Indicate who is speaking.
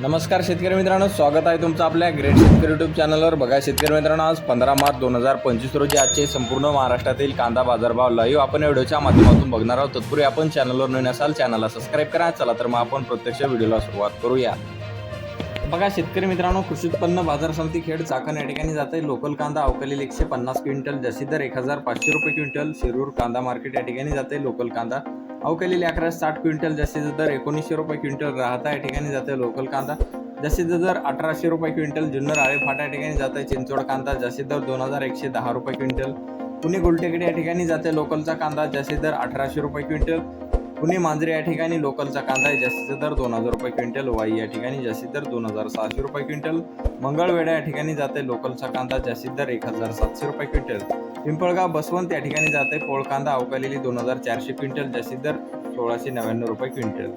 Speaker 1: नमस्कार शेतकरी मित्रांनो स्वागत आहे तुमचं आपल्या ग्रेट शेतकरी यूट्यूब चॅनलवर बघा शेतकरी मित्रांनो आज पंधरा मार्च दोन हजार पंचवीस रोजी आजचे संपूर्ण महाराष्ट्रातील कांदा बाजारभाव लाईव्ह आपण या व्हिडिओच्या माध्यमातून बघणार आहोत. तत्पूर्वी आपण चॅनलवर नवीन असाल चॅनलला सबस्क्राईब करा. चला तर मग आपण प्रत्यक्ष व्हिडिओला सुरुवात करूया. बघा शेतकरी मित्रांनो कृषी उत्पन्न बाजार समिती खेड चाकण या ठिकाणी जाते. लोकल कांदा अवकालील एकशे पन्नास क्विंटल जशी दर एक हजार पाचशे रुपये क्विंटल शिरूर कांदा मार्केट या ठिकाणी जाते. लोकल कांदा अवकालेली अकरा साठ क्विंटल जास्तीचा दर एकोणीसशे रुपये क्विंटल राहता या ठिकाणी जाते लोकल कांदा. जास्तीचा दर अठराशे रुपये क्विंटल जुन्नर आळे फाटा या ठिकाणी आहे. चिंचोड कांदा जास्तीत दर दोन हजार एकशे दहा रुपये क्विंटल. पुणे गुलटेकडे या ठिकाणी जाते लोकलचा कांदा जास्तीत दर अठराशे रुपये क्विंटल. पुणे मांजरे या ठिकाणी लोकलचा कांदा आहे जास्तीचा दर दोन हजार रुपये क्विंटल वाई या ठिकाणी जास्तीत दर दोन हजार सहाशे रुपये क्विंटल. मंगळवेढा या ठिकाणी जाते लोकलचा कांदा जास्तीत दर एक हजार सातशे रुपये क्विंटल. पिंपळगाव बसवंत या ठिकाणी जाते पोळ कांदा अवकालेली दोन हजार चारशे क्विंटल जास्तीत दर सोळाशे नव्याण्णव रुपये क्विंटल.